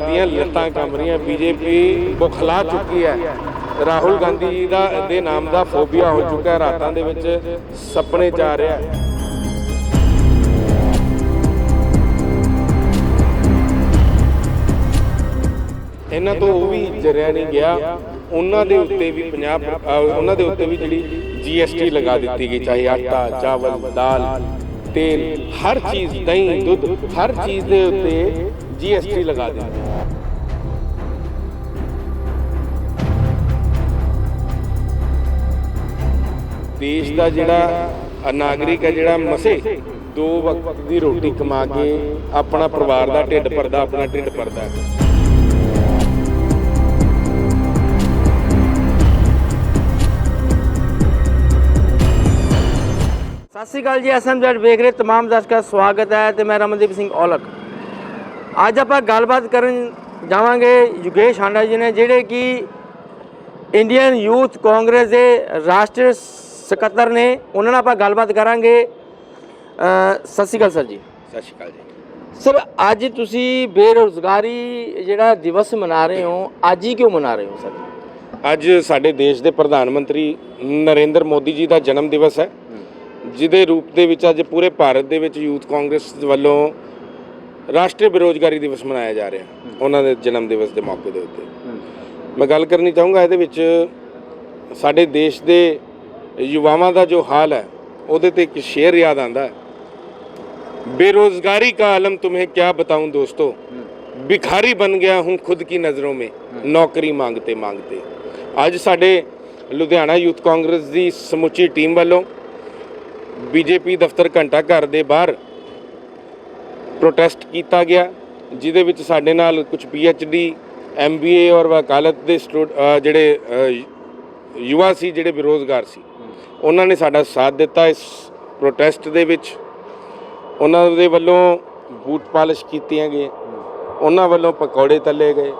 ਦੀਆਂ ਲੱਤਾਂ ਕੰਬ ਰਹੀਆਂ। ਬੀਜੇਪੀ ਬੁਖਲਾ ਚੁੱਕੀ ਹੈ। ਰਾਹੁਲ ਗਾਂਧੀ ਜੀ ਦਾ ਦੇ ਨਾਮ ਦਾ ਫੋਬੀਆ ਹੋ ਚੁੱਕਾ ਹੈ। ਰਾਤਾਂ ਦੇ ਵਿੱਚ ਸੁਪਨੇ ਚ ਆ ਰਿਹਾ ਹੈ। ਇਹਨਾਂ ਤੋਂ ਉਹ ਵੀ ਜਰਿਆ ਨਹੀਂ ਗਿਆ। ਉਹਨਾਂ ਦੇ ਉੱਤੇ ਵੀ ਪੰਜਾਬ ਉਹਨਾਂ ਦੇ ਉੱਤੇ ਵੀ ਜਿਹੜੀ ਜੀਐਸਟੀ ਲਗਾ ਦਿੱਤੀ ਗਈ, ਚਾਹੇ ਆਟਾ, ਚਾਵਲ, ਦਾਲ, ਤੇਲ, ਹਰ ਚੀਜ਼, ਦਹੀਂ, ਦੁੱਧ, ਹਰ ਚੀਜ਼ ਦੇ ਉੱਤੇ ਜੀਐਸਟੀ ਲਗਾ ਦਿੱਤੀ ਦੇਸ਼ ਦਾ ਜਿਹੜਾ ਨਾਗਰਿਕ ਹੈ ਜਿਹੜਾ ਮਸੇ ਦੋ ਵਕਤ ਦੀ ਰੋਟੀ ਕਮਾ ਕੇ ਆਪਣਾ ਪਰਿਵਾਰ ਦਾ ਢਿੱਡ ਭਰਦਾ ਆਪਣਾ ਢਿੱਡ ਭਰਦਾ ਸਤਿ ਸ਼੍ਰੀ ਅਕਾਲ ਜੀ ਐਸਐਮਜ਼ੈਡ ਵੇਖ ਰਹੇ ਤਮਾਮ ਦਰਸ਼ਕਾਂ ਦਾ ਸਵਾਗਤ ਹੈ ਤੇ ਮੈਂ ਰਮਨਦੀਪ ਸਿੰਘ ਔਲਖ। ਅੱਜ ਆਪਾਂ ਗੱਲਬਾਤ ਕਰਨ ਜਾਵਾਂਗੇ ਯੁਗੇਸ਼ ਹਾਂਡਾ ਜੀ ਨੇ ਜਿਹੜੇ ਕਿ ਇੰਡੀਅਨ ਯੂਥ ਕਾਂਗਰਸ ਦੇ ਰਾਸ਼ਟਰੀ ਸਕੱਤਰ ਨੇ। ਉਹਨਾਂ ਨਾਲ ਆਪਾਂ ਗੱਲਬਾਤ ਕਰਾਂਗੇ। ਸਤਿ ਸ਼੍ਰੀ ਅਕਾਲ ਸਰ ਜੀ। ਸਤਿ ਸ਼੍ਰੀ ਅਕਾਲ ਜੀ। ਸਰ ਅੱਜ ਤੁਸੀਂ ਬੇਰੁਜ਼ਗਾਰੀ ਜਿਹੜਾ ਦਿਵਸ ਮਨਾ ਰਹੇ ਹੋ ਅੱਜ ਹੀ ਕਿਉਂ ਮਨਾ ਰਹੇ ਹੋ ਸਰ? ਅੱਜ ਸਾਡੇ ਦੇਸ਼ ਦੇ ਪ੍ਰਧਾਨ ਮੰਤਰੀ ਨਰਿੰਦਰ ਮੋਦੀ ਜੀ ਦਾ ਜਨਮ ਦਿਵਸ ਹੈ। ਜਿਹਦੇ ਰੂਪ ਦੇ ਵਿੱਚ ਅੱਜ ਪੂਰੇ ਭਾਰਤ ਦੇ ਵਿੱਚ ਯੂਥ ਕਾਂਗਰਸ ਵੱਲੋਂ ਰਾਸ਼ਟਰੀ ਬੇਰੋਜ਼ਗਾਰੀ ਦਿਵਸ ਮਨਾਇਆ ਜਾ ਰਿਹਾ ਉਹਨਾਂ ਦੇ ਜਨਮ ਦਿਵਸ ਦੇ ਮੌਕੇ ਦੇ ਉੱਤੇ ਮੈਂ ਗੱਲ ਕਰਨੀ ਚਾਹੂੰਗਾ ਇਹਦੇ ਵਿੱਚ ਸਾਡੇ ਦੇਸ਼ ਦੇ ਯੁਵਾਵਾਂ ਦਾ ਜੋ ਹਾਲ ਹੈ ਉਹਦੇ ਤੇ ਇੱਕ ਸ਼ੇਰ ਯਾਦ ਆਂਦਾ ਹੈ बेरोजगारी का आलम तुम्हें क्या बताऊं दोस्तों भिखारी बन गया हूं खुद की नज़रों में नौकरी मांगते मांगते ਅੱਜ ਸਾਡੇ ਲੁਧਿਆਣਾ ਯੂਥ ਕਾਂਗਰਸ ਦੀ ਸਮੁੱਚੀ ਟੀਮ ਵੱਲੋਂ ਬੀਜੇਪੀ ਦਫ਼ਤਰ ਘੰਟਾ ਘਰ ਦੇ ਬਾਹਰ ਪ੍ਰੋਟੈਸਟ ਕੀਤਾ ਗਿਆ, ਜਿਹਦੇ ਵਿੱਚ ਸਾਡੇ ਨਾਲ ਕੁਝ ਡੀ ਐਮਬੀਏ ਔਰ ਵਕਾਲਤ ਦੇ ਸਟੂਡ- ਜਿਹੜੇ ਯੁਵਾ ਸੀ, ਜਿਹੜੇ ਬੇਰੋਜ਼ਗਾਰ ਸੀ, ਉਹਨਾਂ ਨੇ ਸਾਡਾ ਸਾਥ ਦਿੱਤਾ ਇਸ ਪ੍ਰੋਟੈਸਟ ਦੇ ਵਿੱਚ। ਉਹਨਾਂ ਦੇ ਵੱਲੋਂ ਬੂਟ ਪਾਲਿਸ਼ ਕੀਤੀਆਂ ਗਈਆਂ, ਉਹਨਾਂ ਵੱਲੋਂ ਪਕੌੜੇ ਤੱਲੇ ਗਏ,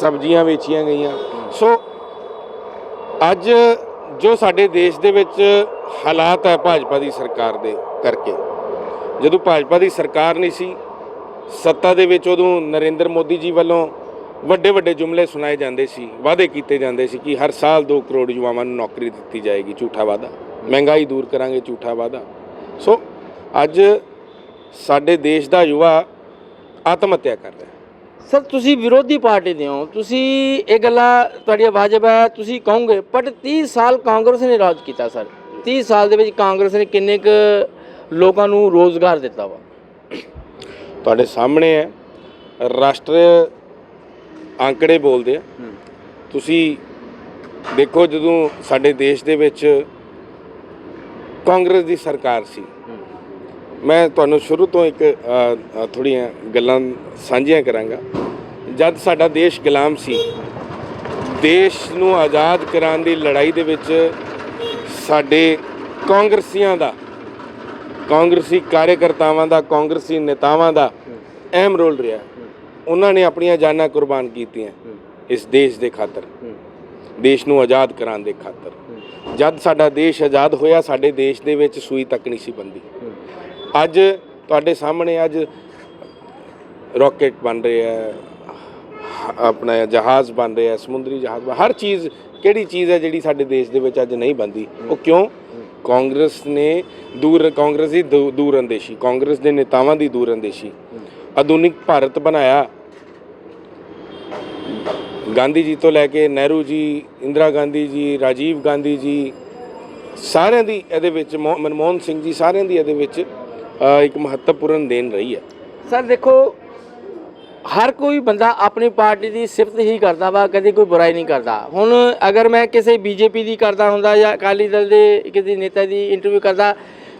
ਸਬਜ਼ੀਆਂ ਵੇਚੀਆਂ ਗਈਆਂ। ਸੋ ਅੱਜ ਜੋ ਸਾਡੇ ਦੇਸ਼ ਦੇ ਵਿੱਚ ਹਾਲਾਤ ਹੈ ਭਾਜਪਾ ਦੀ ਸਰਕਾਰ ਦੇ ਕਰਕੇ ਜਦੋਂ ਭਾਜਪਾ ਦੀ ਸਰਕਾਰ ਨਹੀਂ ਸੀ, ਸੱਤਾ ਦੇ ਵਿੱਚ ਉਦੋਂ ਨਰਿੰਦਰ ਮੋਦੀ ਜੀ ਵੱਲੋਂ ਵੱਡੇ ਵੱਡੇ ਜੁਮਲੇ ਸੁਣਾਏ ਜਾਂਦੇ ਸੀ, ਵਾਅਦੇ ਕੀਤੇ ਜਾਂਦੇ ਸੀ ਕਿ ਹਰ ਸਾਲ 2 ਕਰੋੜ ਯੁਵਾਵਾਂ ਨੂੰ ਨੌਕਰੀ ਦਿੱਤੀ ਜਾਏਗੀ, ਝੂਠਾ ਵਾਅਦਾ। ਮਹਿੰਗਾਈ ਦੂਰ ਕਰਾਂਗੇ, ਝੂਠਾ ਵਾਅਦਾ। ਸੋ ਅੱਜ ਸਾਡੇ ਦੇਸ਼ ਦਾ ਯੁਵਾ ਆਤਮ ਹੱਤਿਆ ਕਰ ਰਿਹਾ ਸਰ, ਤੁਸੀਂ ਵਿਰੋਧੀ ਪਾਰਟੀ ਦੇ ਹੋ। ਤੁਸੀਂ ਇਹ ਗੱਲਾਂ ਤੁਹਾਡੀਆਂ ਵਾਜਬ ਹੈ, ਤੁਸੀਂ ਕਹੋਗੇ ਬਟ 30 ਸਾਲ ਕਾਂਗਰਸ ਨੇ ਰਾਜ ਕੀਤਾ, ਸਰ। 30 ਸਾਲ ਦੇ ਵਿੱਚ ਕਾਂਗਰਸ ਨੇ ਕਿੰਨੇ ਕੁ ਲੋਕਾਂ ਨੂੰ ਰੋਜ਼ਗਾਰ ਦਿੱਤਾ ਵਾ। ਤੁਹਾਡੇ ਸਾਹਮਣੇ ਹੈ ਰਾਸ਼ਟਰੀ ਅੰਕੜੇ ਬੋਲਦੇ ਆ। ਤੁਸੀਂ ਦੇਖੋ ਜਦੋਂ ਸਾਡੇ ਦੇਸ਼ ਦੇ ਵਿੱਚ ਕਾਂਗਰਸ ਦੀ ਸਰਕਾਰ ਸੀ ਮੈਂ ਤੁਹਾਨੂੰ ਸ਼ੁਰੂ ਤੋਂ ਇੱਕ ਥੋੜ੍ਹੀਆਂ ਗੱਲਾਂ ਸਾਂਝੀਆਂ ਕਰਾਂਗਾ। ਜਦ ਸਾਡਾ ਦੇਸ਼ ਗੁਲਾਮ ਸੀ ਦੇਸ਼ ਨੂੰ ਆਜ਼ਾਦ ਕਰਾਉਣ ਦੀ ਲੜਾਈ ਦੇ ਵਿੱਚ ਸਾਡੇ ਕਾਂਗਰਸੀਆਂ ਦਾ ਕਾਂਗਰਸੀ ਕਾਰਜਕਰਤਾਵਾਂ ਦਾ, ਕਾਂਗਰਸੀ ਨੇਤਾਵਾਂ ਦਾ ਅਹਿਮ ਰੋਲ ਰਿਹਾ। ਉਹਨਾਂ ਨੇ ਆਪਣੀਆਂ ਜਾਨਾਂ ਕੁਰਬਾਨ ਕੀਤੀਆਂ ਇਸ ਦੇਸ਼ ਦੇ ਖਾਤਰ। ਦੇਸ਼ ਨੂੰ ਆਜ਼ਾਦ ਕਰਾਉਣ ਦੇ ਖਾਤਰ। ਜਦ ਸਾਡਾ ਦੇਸ਼ ਆਜ਼ਾਦ ਹੋਇਆ, ਸਾਡੇ ਦੇਸ਼ ਦੇ ਵਿੱਚ ਸੂਈ ਤੱਕ ਨਹੀਂ ਸੀ ਬੰਦੀ। ਅੱਜ ਤੁਹਾਡੇ ਸਾਹਮਣੇ ਅੱਜ ਰਾਕੇਟ ਬਣ ਰਹੇ ਹੈ, ਆਪਣਾ ਜਹਾਜ਼ ਬਣ ਰਿਹਾ ਹੈ, ਸਮੁੰਦਰੀ ਜਹਾਜ਼ ਹਰ ਚੀਜ਼, ਕਿਹੜੀ ਚੀਜ਼ ਹੈ ਜਿਹੜੀ ਸਾਡੇ ਦੇਸ਼ ਦੇ ਵਿੱਚ ਅੱਜ ਨਹੀਂ ਬੰਦੀ? ਉਹ ਕਿਉਂ? ਕਾਂਗਰਸ ਨੇ ਦੂਰ ਕਾਂਗਰਸ ਦੀ ਦੂ- ਦੂਰ ਅੰਦੇਸ਼ੀ ਕਾਂਗਰਸ ਦੇ ਨੇਤਾਵਾਂ ਦੀ ਦੂਰ ਅੰਦੇਸ਼ੀ ਆਧੁਨਿਕ ਭਾਰਤ ਬਣਾਇਆ। ਗਾਂਧੀ ਜੀ ਤੋਂ ਲੈ ਕੇ ਨਹਿਰੂ ਜੀ ਇੰਦਰਾ ਗਾਂਧੀ ਜੀ ਰਾਜੀਵ ਗਾਂਧੀ ਜੀ ਸਾਰਿਆਂ ਦੀ ਇਹਦੇ ਵਿੱਚ ਮੋ- ਮਨਮੋਹਨ ਸਿੰਘ ਜੀ ਸਾਰਿਆਂ ਦੀ ਇਹਦੇ ਵਿੱਚ ਅ, ਇੱਕ ਮਹੱਤਵਪੂਰਨ ਦੇਣ ਰਹੀ ਹੈ। ਸਰ ਦੇਖੋ ਹਰ ਕੋਈ ਬੰਦਾ ਆਪਣੀ ਪਾਰਟੀ ਦੀ ਸਿਫਤ ਹੀ ਕਰਦਾ ਵਾ ਕਦੇ ਕੋਈ ਬੁਰਾਈ ਨਹੀਂ ਕਰਦਾ। ਹੁਣ ਅਗਰ ਮੈਂ ਕਿਸੇ ਬੀਜੇਪੀ ਦੀ ਕਰਦਾ ਹੁੰਦਾ ਜਾਂ ਅਕਾਲੀ ਦਲ ਦੇ ਕਿਸੇ ਨੇਤਾ ਦੀ ਇੰਟਰਵਿਊ ਕਰਦਾ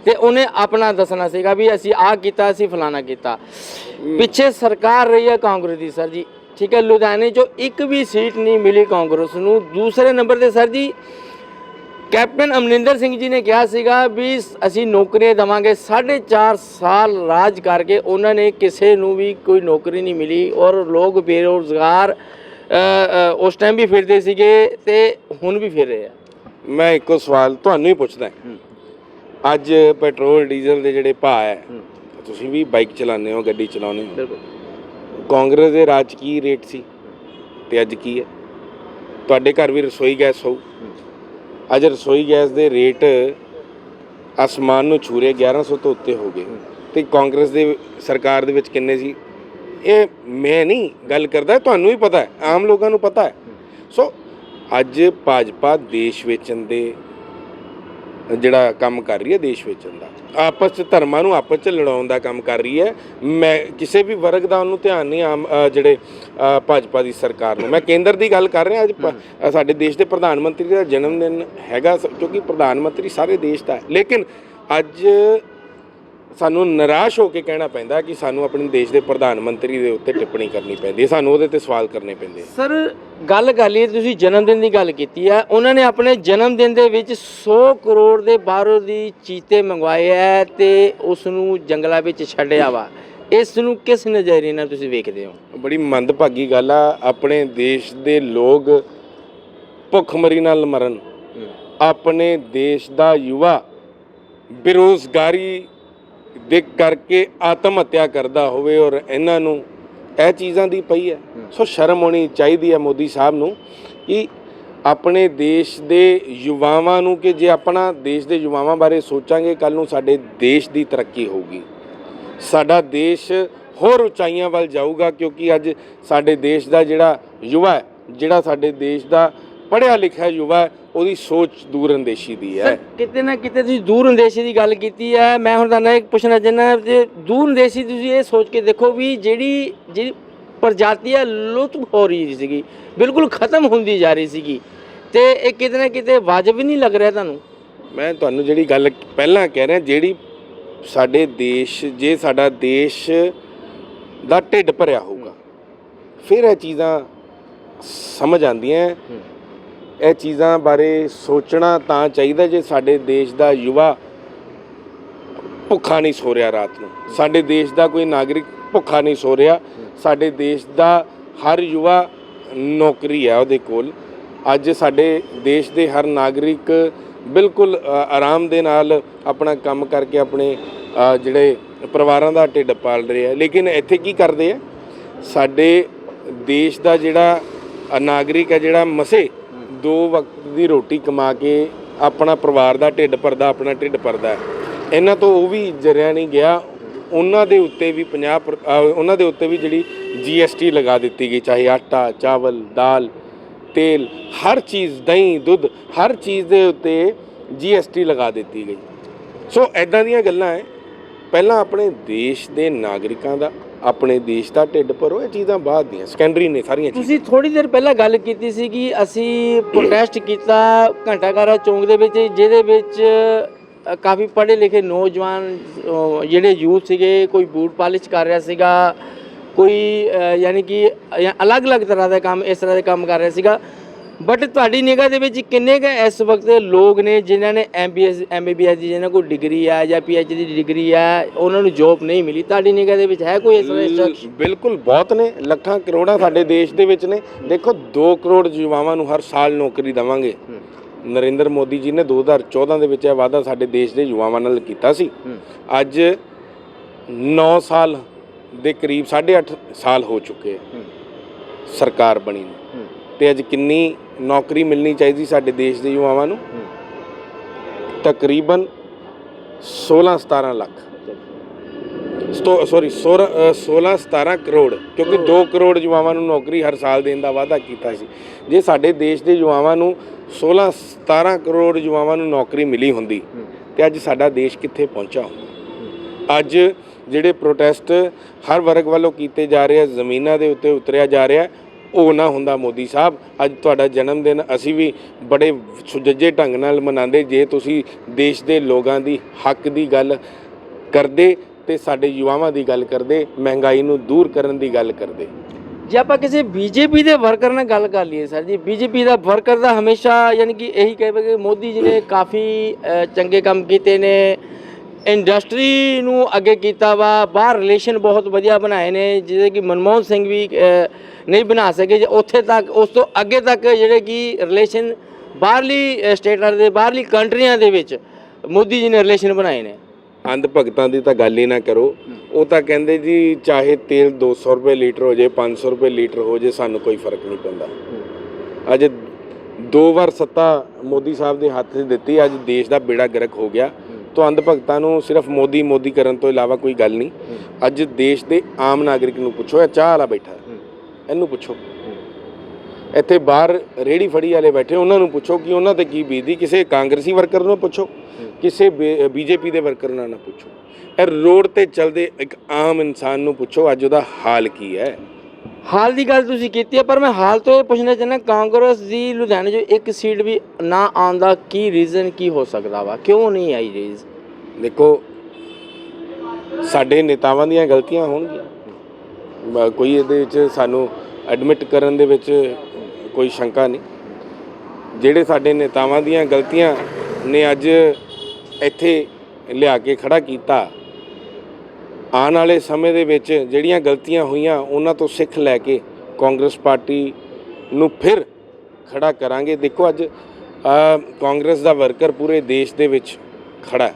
ਤੇ ਉਹਨੇ ਆਪਣਾ ਦੱਸਣਾ ਸੀਗਾ ਵੀ ਅਸੀਂ ਆਹ ਕੀਤਾ ਅਸੀਂ ਫਲਾਣਾ ਕੀਤਾ। ਪਿੱਛੇ ਸਰਕਾਰ ਰਹੀ ਹੈ ਕਾਂਗਰਸ ਦੀ ਸਰ ਜੀ। ਠੀਕ ਹੈ ਲੁਧਿਆਣੇ 'ਚੋਂ ਇੱਕ ਵੀ ਸੀਟ ਨਹੀਂ ਮਿਲੀ ਕਾਂਗਰਸ ਨੂੰ। ਦੂਸਰੇ ਨੰਬਰ ਤੇ ਸਰ ਜੀ ਕੈਪਟਨ ਅਮਰਿੰਦਰ ਸਿੰਘ ਜੀ ਨੇ ਕਿਹਾ ਸੀਗਾ ਵੀ ਅਸੀਂ ਨੌਕਰੀਆਂ ਦਵਾਂਗੇ 4.5 ਸਾਲ ਰਾਜ ਕਰਕੇ ਉਹਨਾਂ ਨੇ ਕਿਸੇ ਨੂੰ ਵੀ ਕੋਈ ਨੌਕਰੀ ਨਹੀਂ ਮਿਲੀ ਔਰ ਲੋਕ ਬੇਰੋਜ਼ਗਾਰ ਉਸ ਟਾਈਮ ਵੀ ਫਿਰਦੇ ਸੀਗੇ ਤੇ ਹੁਣ ਵੀ ਫਿਰ ਰਹੇ ਆ। ਮੈਂ ਇੱਕੋ ਸਵਾਲ ਤੁਹਾਨੂੰ ਹੀ ਪੁੱਛਦਾ ਅੱਜ ਪੈਟਰੋਲ ਡੀਜ਼ਲ ਦੇ ਜਿਹੜੇ ਭਾਅ ਹੈ ਤੁਸੀਂ ਵੀ ਬਾਈਕ ਚਲਾਉਂਦੇ ਹੋ ਗੱਡੀ ਚਲਾਉਂਦੇ ਹੋ? ਬਿਲਕੁਲ। ਕਾਂਗਰਸ ਦੇ ਰਾਜ ਕੀ ਰੇਟ ਸੀ ਤੇ ਅੱਜ ਕੀ ਹੈ? ਤੁਹਾਡੇ ਘਰ ਵੀ ਰਸੋਈ ਗੈਸ ਹੋਊ। ਅੱਜ ਰਸੋਈ ਗੈਸ ਦੇ ਰੇਟ ਅਸਮਾਨ ਨੂੰ ਛੂ ਰਹੇ 1100 ਤੋਂ ਉੱਤੇ ਹੋ ਗਏ। ਤੇ ਕਾਂਗਰਸ ਦੇ ਸਰਕਾਰ ਦੇ ਵਿੱਚ ਕਿੰਨੇ ਸੀ? ਇਹ ਮੈਂ ਨਹੀਂ ਗੱਲ ਕਰਦਾ, ਤੁਹਾਨੂੰ ਵੀ ਪਤਾ ਹੈ, ਆਮ ਲੋਕਾਂ ਨੂੰ ਪਤਾ ਹੈ। ਸੋ ਅੱਜ ਭਾਜਪਾ ਦੇਸ਼ ਵੇਚਣ ਦੇ ਜਿਹੜਾ ਕੰਮ ਕਰ ਰਹੀ ਹੈ, ਦੇਸ਼ ਵੇਚਣ ਦਾ। ਆਪਸ ਚ ਧਰਮਾਂ ਨੂੰ ਆਪਸ ਚ ਲੜਾਉਣ ਦਾ ਕੰਮ ਕਰ ਰਹੀ ਹੈ। ਮੈਂ ਕਿਸੇ ਵੀ ਵਰਗ ਦਾ ਉਹਨੂੰ ਧਿਆਨ ਨਹੀਂ ਆਮ ਜਿਹੜੇ ਭਾਜਪਾ ਦੀ ਸਰਕਾਰ ਨੂੰ। ਮੈਂ ਕੇਂਦਰ ਦੀ ਗੱਲ ਕਰ ਰਿਹਾ ਅੱਜ ਪ- ਸਾਡੇ ਦੇਸ਼ ਦੇ ਪ੍ਰਧਾਨ ਮੰਤਰੀ ਦਾ ਜਨਮ ਦਿਨ ਹੈਗਾ ਸ- ਕਿਉਂਕਿ ਪ੍ਰਧਾਨ ਮੰਤਰੀ ਸਾਰੇ ਦੇਸ਼ ਦਾ ਹੈ। ਲੇਕਿਨ ਅੱਜ ਸਾਨੂੰ ਨਿਰਾਸ਼ ਹੋ ਕੇ ਕਹਿਣਾ ਪੈਂਦਾ ਕਿ ਸਾਨੂੰ ਆਪਣੇ ਦੇਸ਼ ਦੇ ਪ੍ਰਧਾਨ ਮੰਤਰੀ ਦੇ ਉੱਤੇ ਟਿੱਪਣੀ ਕਰਨੀ ਪੈਂਦੀ ਹੈ ਸਾਨੂੰ ਉਹਦੇ ਤੇ ਸਵਾਲ ਕਰਨੇ ਪੈਂਦੇ ਸਰ ਗੱਲ ਕਰ ਲਈਏ ਤੁਸੀਂ ਜਨਮ ਦਿਨ ਦੀ ਗੱਲ ਕੀਤੀ ਹੈ ਉਹਨਾਂ ਨੇ ਆਪਣੇ ਜਨਮ ਦਿਨ ਦੇ ਵਿੱਚ 100 ਕਰੋੜ ਦੇ ਬਾਹਰੋਂ ਦੀ ਚੀਤੇ ਮੰਗਵਾਏ ਹੈ ਤੇ ਉਸ ਨੂੰ ਜੰਗਲਾਂ ਵਿੱਚ ਛੱਡਿਆ ਵਾ। ਇਸ ਨੂੰ ਕਿਸ ਨਜ਼ਰੀਏ ਨਾਲ ਤੁਸੀਂ ਵੇਖਦੇ ਹੋ? ਬੜੀ ਮੰਦਭਾਗੀ ਗੱਲ ਆ ਆਪਣੇ ਦੇਸ਼ ਦੇ ਲੋਕ ਭੁੱਖਮਰੀ ਨਾਲ ਮਰਨ। ਆਪਣੇ ਦੇਸ਼ ਦਾ ਯੁਵਾ ਬੇਰੋਜ਼ਗਾਰੀ ਦੇ ਕਰਕੇ ਆਤਮ ਹੱਤਿਆ ਕਰਦਾ ਹੋਵੇ ਔਰ ਇਹਨਾਂ ਨੂੰ ਇਹ ਚੀਜ਼ਾਂ ਦੀ ਪਈ ਹੈ। ਸੋ ਸ਼ਰਮ ਹੋਣੀ ਚਾਹੀਦੀ ਹੈ ਮੋਦੀ ਸਾਹਿਬ ਨੂੰ ਕਿ ਆਪਣੇ ਦੇਸ਼ ਦੇ ਯੁਵਾਵਾਂ ਨੂੰ ਕਿ ਜੇ ਆਪਣਾ ਦੇਸ਼ ਦੇ ਯੁਵਾਵਾਂ ਬਾਰੇ ਸੋਚਾਂਗੇ ਕੱਲ ਨੂੰ ਸਾਡੇ ਦੇਸ਼ ਦੀ ਤਰੱਕੀ ਹੋਊਗੀ। ਸਾਡਾ ਦੇਸ਼ ਹੋਰ ਉਚਾਈਆਂ ਵੱਲ ਜਾਊਗਾ ਕਿਉਂਕਿ ਅੱਜ ਸਾਡੇ ਦੇਸ਼ ਦਾ ਜਿਹੜਾ ਯੁਵਾ ਹੈ ਜਿਹੜਾ ਸਾਡੇ ਦੇਸ਼ ਦਾ ਪੜ੍ਹਿਆ ਲਿਖਿਆ ਯੁਵਾ ਉਹਦੀ ਸੋਚ ਦੂਰ ਅੰਦੇਸ਼ੀ ਦੀ ਹੈ। ਕਿਤੇ ਨਾ ਕਿਤੇ ਤੁਸੀਂ ਦੂਰ ਅੰਦੇਸ਼ੀ ਦੀ ਗੱਲ ਕੀਤੀ ਹੈ ਮੈਂ ਹੁਣ ਤੁਹਾਨੂੰ ਇੱਕ ਪੁੱਛਣਾ ਚਾਹੁੰਦਾ ਜੇ ਦੂਰ ਅੰਦੇਸ਼ੀ ਤੁਸੀਂ ਇਹ ਸੋਚ ਕੇ ਦੇਖੋ ਵੀ ਜਿਹੜੀ ਜਿਹੜੀ ਪ੍ਰਜਾਤੀ ਹੈ ਲੁਤਫ ਹੋ ਰਹੀ ਸੀਗੀ ਬਿਲਕੁਲ ਖਤਮ ਹੁੰਦੀ ਜਾ ਰਹੀ ਸੀਗੀ। ਤੇ ਇਹ ਕਿਤੇ ਨਾ ਕਿਤੇ ਵਾਜਬ ਨਹੀਂ ਲੱਗ ਰਿਹਾ ਤੁਹਾਨੂੰ? ਮੈਂ ਤੁਹਾਨੂੰ ਜਿਹੜੀ ਗੱਲ ਪਹਿਲਾਂ ਕਹਿ ਰਿਹਾ ਜਿਹੜੀ ਸਾਡੇ ਦੇਸ਼ ਜੇ ਸਾਡਾ ਦੇਸ਼ ਦਾ ਢਿੱਡ ਭਰਿਆ ਹੋਊਗਾ ਫਿਰ ਇਹ ਚੀਜ਼ਾਂ ਸਮਝ ਆਉਂਦੀਆਂ। ਇਹ ਚੀਜ਼ਾਂ ਬਾਰੇ ਸੋਚਣਾ ਤਾਂ ਚਾਹੀਦਾ ਜੇ ਸਾਡੇ ਦੇਸ਼ ਦਾ ਯੁਵਾ ਭੁੱਖਾ ਨਹੀਂ ਸੋ ਰਿਹਾ ਰਾਤ ਨੂੰ। ਸਾਡੇ ਦੇਸ਼ ਦਾ ਕੋਈ ਨਾਗਰਿਕ ਭੁੱਖਾ ਨਹੀਂ ਸੋ ਰਿਹਾ। ਸਾਡੇ ਦੇਸ਼ ਦਾ ਹਰ ਯੁਵਾ ਨੌਕਰੀ ਹੈ ਉਹਦੇ ਕੋਲ। ਅੱਜ ਸਾਡੇ ਦੇਸ਼ ਦੇ ਹਰ ਨਾਗਰਿਕ ਬਿਲਕੁਲ ਆਰਾਮ ਦੇ ਨਾਲ ਆਪਣਾ ਕੰਮ ਕਰਕੇ ਆਪਣੇ ਜਿਹੜੇ ਪਰਿਵਾਰਾਂ ਦਾ ਢਿੱਡ ਪਾਲ ਰਹੇ ਆ। ਲੇਕਿਨ ਇੱਥੇ ਕੀ ਕਰਦੇ ਆ? ਸਾਡੇ ਦੇਸ਼ ਦਾ ਜਿਹੜਾ ਨਾਗਰਿਕ ਹੈ, ਜਿਹੜਾ ਮਸੇ ਦੋ ਵਕਤ ਦੀ ਰੋਟੀ ਕਮਾ ਕੇ ਆਪਣਾ ਪਰਿਵਾਰ ਦਾ ਢਿੱਡ ਭਰਦਾ, ਆਪਣਾ ਢਿੱਡ ਭਰਦਾ ਇਹਨਾਂ ਤੋਂ ਉਹ ਵੀ ਜਰਿਆ ਨਹੀਂ ਗਿਆ। ਉਹਨਾਂ ਦੇ ਉੱਤੇ ਵੀ 50 ਪਰ- ਉਹਨਾਂ ਦੇ ਉੱਤੇ ਵੀ ਜਿਹੜੀ ਜੀਐਸਟੀ ਲਗਾ ਦਿੱਤੀ ਗਈ, ਚਾਹੇ ਆਟਾ, ਚਾਵਲ, ਦਾਲ, ਤੇਲ, ਹਰ ਚੀਜ਼, ਦਹੀਂ, ਦੁੱਧ, ਹਰ ਚੀਜ਼ ਦੇ ਉੱਤੇ ਜੀਐਸਟੀ ਲਗਾ ਦਿੱਤੀ ਗਈ। ਸੋ ਐਦਾਂ ਦੀਆਂ ਗੱਲਾਂ ਹੈ। ਪਹਿਲਾਂ ਆਪਣੇ ਦੇਸ਼ ਦੇ ਨਾਗਰਿਕਾਂ ਦਾ ਆਪਣੇ ਦੇਸ਼ ਦਾ ਢਿੱਡ ਭਰੋ ਇਹ ਚੀਜ਼ਾਂ ਬਾਅਦ ਦੀਆਂ ਸੈਕੰਡਰੀ ਨੇ ਸਾਰੀਆਂ ਚੀਜ਼ਾਂ। ਤੁਸੀਂ ਥੋੜੀ ਦੇਰ ਪਹਿਲਾਂ ਗੱਲ ਕੀਤੀ ਸੀ ਕਿ ਅਸੀਂ ਪ੍ਰੋਟੈਸਟ ਕੀਤਾ ਘੰਟਾਘਾਰਾ ਚੌਂਕ ਦੇ ਵਿੱਚ ਜਿਹਦੇ ਵਿੱਚ ਕਾਫੀ ਪੜ੍ਹੇ ਲਿਖੇ ਨੌਜਵਾਨ ਜਿਹੜੇ ਯੂਥ ਸੀਗੇ ਕੋਈ ਬੂਟ ਪਾਲਿਸ਼ ਕਰ ਰਿਹਾ ਸੀਗਾ ਕੋਈ ਯਾਨੀ ਕਿ ਅਲੱਗ-ਅਲੱਗ ਤਰ੍ਹਾਂ ਦਾ ਕੰਮ ਇਸ ਤਰ੍ਹਾਂ ਦੇ ਕੰਮ ਕਰ ਰਿਹਾ ਸੀਗਾ। ਬਟ ਤੁਹਾਡੀ ਨਿਗਾਹ ਦੇ ਵਿੱਚ ਕਿੰਨੇ ਕੁ ਇਸ ਵਕਤ ਲੋਕ ਨੇ ਜਿਨ੍ਹਾਂ ਨੇ ਐਮਬੀਐਸ ਐਮਬੀਬੀਐਸ ਦੀ ਜਿਹਨਾਂ ਕੋਲ ਡਿਗਰੀ ਹੈ ਜਾਂ ਪੀਐਚਡੀ ਦੀ ਡਿਗਰੀ ਹੈ ਉਹਨਾਂ ਨੂੰ ਜੋਬ ਨਹੀਂ ਮਿਲੀ? ਤੁਹਾਡੀ ਨਿਗਾਹ ਦੇ ਵਿੱਚ ਹੈ ਕੋਈ ਇਸ ਤਰ੍ਹਾਂ ਦਾ ਸ਼ਖਸ ਬਿਲਕੁਲ ਬਹੁਤ ਨੇ। ਲੱਖਾਂ ਕਰੋੜਾਂ ਸਾਡੇ ਦੇਸ਼ ਦੇ ਵਿੱਚ ਨੇ। ਦੇਖੋ 2 ਕਰੋੜ ਯੁਵਾਵਾਂ ਨੂੰ ਹਰ ਸਾਲ ਨੌਕਰੀ ਦੇਵਾਂਗੇ। ਨਰਿੰਦਰ ਮੋਦੀ ਜੀ ਨੇ 2014 ਦੇ ਵਿੱਚ ਇਹ ਵਾਅਦਾ ਸਾਡੇ ਦੇਸ਼ ਦੇ ਯੁਵਾਵਾਂ ਨਾਲ ਕੀਤਾ ਸੀ। ਅੱਜ 9 ਸਾਲ ਦੇ ਕਰੀਬ 8.5 ਸਾਲ ਹੋ ਚੁੱਕੇ ਆ। ਸਰਕਾਰ ਬਣੀ ਨੂੰ। ਤੇ ਅੱਜ ਕਿੰਨੀ ਨੌਕਰੀ ਮਿਲਣੀ ਚਾਹੀਦੀ ਸਾਡੇ ਦੇਸ਼ ਦੇ ਯੁਵਾਵਾਂ ਨੂੰ। ਤਕਰੀਬਨ 16 17 ਲੱਖ। ਸੌਰੀ 16 17 ਕਰੋੜ ਕਿਉਂਕਿ 2 ਕਰੋੜ ਯੁਵਾਵਾਂ ਨੂੰ ਨੌਕਰੀ ਹਰ ਸਾਲ ਦੇਣ ਦਾ ਵਾਅਦਾ ਕੀਤਾ ਸੀ। ਜੇ ਸਾਡੇ ਦੇਸ਼ ਦੇ ਯੁਵਾਵਾਂ ਨੂੰ 16 17 ਕਰੋੜ ਯੁਵਾਵਾਂ ਨੂੰ ਨੌਕਰੀ ਮਿਲੀ ਹੁੰਦੀ ਤੇ ਅੱਜ ਸਾਡਾ ਦੇਸ਼ ਕਿੱਥੇ ਪਹੁੰਚਾ ਹੁੰਦਾ? ਅੱਜ ਜਿਹੜੇ ਪ੍ਰੋਟੈਸਟ ਹਰ ਵਰਗ ਵੱਲੋਂ ਕੀਤੇ ਜਾ ਰਹੇ ਆ ਜ਼ਮੀਨਾਂ ਦੇ ਉੱਤੇ ਉਤਰਿਆ ਜਾ ਰਿਹਾ ਉਹ ਨਾ ਹੁੰਦਾ ਮੋਦੀ ਸਾਹਿਬ। ਅੱਜ ਤੁਹਾਡਾ ਜਨਮ ਦਿਨ, ਅਸੀਂ ਵੀ ਬੜੇ ਸੁਜੱਜੇ ਢੰਗ ਨਾਲ ਮਨਾਉਂਦੇ। ਜੇ ਤੁਸੀਂ ਦੇਸ਼ ਦੇ ਲੋਕਾਂ ਦੀ ਹੱਕ ਦੀ ਗੱਲ ਕਰਦੇ ਤੇ ਸਾਡੇ ਯੁਵਾਵਾਂ ਦੀ ਗੱਲ ਕਰਦੇ, ਮਹਿੰਗਾਈ ਨੂੰ ਦੂਰ ਕਰਨ ਦੀ ਗੱਲ ਕਰਦੇ। ਜੇ ਆਪਾਂ ਕਿਸੇ ਬੀਜੇਪੀ ਦੇ ਵਰਕਰ ਨਾਲ ਗੱਲ ਕਰ ਲਈਏ ਸਰ ਜੀ, ਬੀਜੇਪੀ ਦਾ ਵਰਕਰ ਦਾ ਹਮੇਸ਼ਾ ਯਾਨੀ ਕਿ ਇਹੀ ਕਹੇ ਕਿ ਮੋਦੀ ਜੀ ਨੇ ਕਾਫੀ ਚੰਗੇ ਕੰਮ ਕੀਤੇ ਨੇ। ਇੰਡਸਟਰੀ ਨੂੰ ਅੱਗੇ ਕੀਤਾ ਵਾ। ਬਾਹਰ ਰਿਲੇਸ਼ਨ ਬਹੁਤ ਵਧੀਆ ਬਣਾਏ ਨੇ। ਜਿਹਦੇ ਕਿ ਮਨਮੋਹਨ ਸਿੰਘ ਵੀ ਨਹੀਂ ਬਣਾ ਸਕੇ ਜੇ ਉੱਥੇ ਤੱਕ, ਉਸ ਤੋਂ ਅੱਗੇ ਤੱਕ ਜਿਹੜੇ ਕਿ ਰਿਲੇਸ਼ਨ ਬਾਹਰਲੀ ਸਟੇਟਾਂ ਦੇ, ਬਾਹਰਲੀ ਕੰਟਰੀਆਂ ਦੇ ਵਿੱਚ ਮੋਦੀ ਜੀ ਨੇ ਰਿਲੇਸ਼ਨ ਬਣਾਏ ਨੇ। ਅੰਧ ਭਗਤਾਂ ਦੀ ਤਾਂ ਗੱਲ ਹੀ ਨਾ ਕਰੋ। ਉਹ ਤਾਂ ਕਹਿੰਦੇ ਜੀ, ਚਾਹੇ ਤੇਲ 200 ਰੁਪਏ ਲੀਟਰ ਹੋ ਜੇ 500 ਰੁਪਏ ਲੀਟਰ ਹੋ ਜੇ, ਸਾਨੂੰ ਕੋਈ ਫ਼ਰਕ ਨਹੀਂ ਪੈਂਦਾ। ਅੱਜ ਦੋ ਵਾਰ ਸੱਤਾ ਮੋਦੀ ਸਾਹਿਬ ਦੇ ਹੱਥ 'ਚ ਦਿੱਤੀ, ਅੱਜ ਦੇਸ਼ ਦਾ ਬੇੜਾ ਗਰਕ ਹੋ ਗਿਆ। ਤੋਂ ਅੰਧ ਭਗਤਾਂ ਨੂੰ ਸਿਰਫ ਮੋਦੀ ਮੋਦੀ ਕਰਨ ਤੋਂ ਇਲਾਵਾ ਕੋਈ ਗੱਲ ਨਹੀਂ। ਅੱਜ ਦੇਸ਼ ਦੇ ਆਮ ਨਾਗਰਿਕ ਨੂੰ ਪੁੱਛੋ ਇਹ ਚਾਹ ਵਾਲਾ ਬੈਠਾ। ਇਹਨੂੰ ਪੁੱਛੋ। ਇੱਥੇ ਬਾਹਰ ਰੇੜੀ ਫੜੀ ਵਾਲੇ ਬੈਠੇ ਉਹਨਾਂ ਨੂੰ ਪੁੱਛੋ ਕਿ ਉਹਨਾਂ ਤੇ ਕੀ ਬੀਤਦੀ ਕਿਸੇ ਕਾਂਗਰਸੀ ਵਰਕਰ ਨੂੰ ਪੁੱਛੋ ਕਿਸੇ ਬੀਜੇਪੀ ਦੇ ਵਰਕਰ ਨਾਲ ਨਾ ਪੁੱਛੋ। ਇਹ ਰੋਡ ਤੇ ਚੱਲਦੇ ਇੱਕ ਆਮ ਇਨਸਾਨ ਨੂੰ ਪੁੱਛੋ ਅੱਜ ਉਹਦਾ ਹਾਲ ਕੀ ਹੈ। ਹਾਲ ਦੀ ਗੱਲ ਤੁਸੀਂ ਕੀਤੀ ਹੈ, ਪਰ ਮੈਂ ਹਾਲ ਤੋਂ ਇਹ ਪੁੱਛਣਾ ਚਾਹੁੰਦਾ, ਕਾਂਗਰਸ ਦੀ ਲੁਧਿਆਣੇ 'ਚ ਇੱਕ ਸੀਟ ਵੀ ਨਾ ਆਉਣ ਦਾ ਕੀ ਰੀਜ਼ਨ ਕੀ ਹੋ ਸਕਦਾ ਵਾ? ਕਿਉਂ ਨਹੀਂ ਆਈ ਰੀਜ਼ ਦੇਖੋ, ਸਾਡੇ ਨੇਤਾਵਾਂ ਦੀਆਂ ਗਲਤੀਆਂ ਹੋਣਗੀਆਂ। ਕੋਈ ਇਹਦੇ ਵਿੱਚ ਸਾਨੂੰ ਐਡਮਿਟ ਕਰਨ ਦੇ ਵਿੱਚ ਕੋਈ ਸ਼ੰਕਾ ਨਹੀਂ। ਜਿਹੜੇ ਸਾਡੇ ਨੇਤਾਵਾਂ ਦੀਆਂ ਗਲਤੀਆਂ ਨੇ ਅੱਜ ਇੱਥੇ ਲਿਆ ਕੇ ਖੜਾ ਕੀਤਾ ਆਉਣ ਵਾਲੇ ਸਮੇਂ ਦੇ ਵਿੱਚ ਜਿਹੜੀਆਂ ਗਲਤੀਆਂ ਹੋਈਆਂ ਉਹਨਾਂ ਤੋਂ ਸਿੱਖ ਲੈ ਕੇ ਕਾਂਗਰਸ ਪਾਰਟੀ ਨੂੰ ਫਿਰ ਖੜਾ ਕਰਾਂਗੇ। ਦੇਖੋ ਅੱਜ ਕਾਂਗਰਸ ਦਾ ਵਰਕਰ ਪੂਰੇ ਦੇਸ਼ ਦੇ ਵਿੱਚ ਖੜਾ ਹੈ।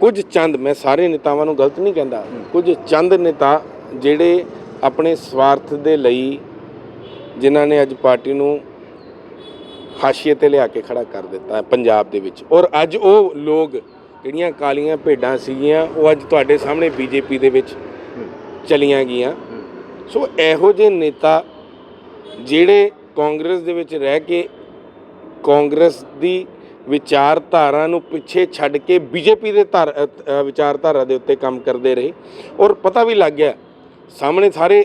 ਕੁਝ ਚੰਦ ਮੈਂ ਸਾਰੇ ਨੇਤਾਵਾਂ ਨੂੰ ਗਲਤ ਨਹੀਂ ਕਹਿੰਦਾ ਕੁਝ ਚੰਦ ਨੇਤਾ ਜਿਹੜੇ ਆਪਣੇ ਸਵਾਰਥ ਦੇ ਲਈ ਜਿਨ੍ਹਾਂ ਨੇ ਅੱਜ ਪਾਰਟੀ ਨੂੰ ਹਾਸ਼ੀਏ ਤੇ ਲਿਆ ਕੇ ਖੜਾ ਕਰ ਦਿੱਤਾ ਪੰਜਾਬ ਦੇ ਵਿੱਚ। ਔਰ ਅੱਜ ਉਹ ਲੋਕ ਜਿਹੜੀਆਂ ਕਾਲੀਆਂ ਭੇਡਾਂ ਸੀਗੀਆਂ ਉਹ ਅੱਜ ਤੁਹਾਡੇ ਸਾਹਮਣੇ ਬੀਜੇਪੀ ਦੇ ਵਿੱਚ ਚਲੀਆਂ ਗਈਆਂ। ਸੋ ਇਹੋ ਜਿਹੇ ਨੇਤਾ ਜਿਹੜੇ ਕਾਂਗਰਸ ਦੇ ਵਿੱਚ ਰਹਿ ਕੇ ਕਾਂਗਰਸ ਦੀ ਵਿਚਾਰਧਾਰਾ ਨੂੰ ਪਿੱਛੇ ਛੱਡ ਕੇ ਬੀਜੇਪੀ ਦੇ ਵਿਚਾਰਧਾਰਾ ਦੇ ਉੱਤੇ ਕੰਮ ਕਰਦੇ ਰਹੇ। ਔਰ ਪਤਾ ਵੀ ਲੱਗ ਗਿਆ ਸਾਹਮਣੇ ਸਾਰੇ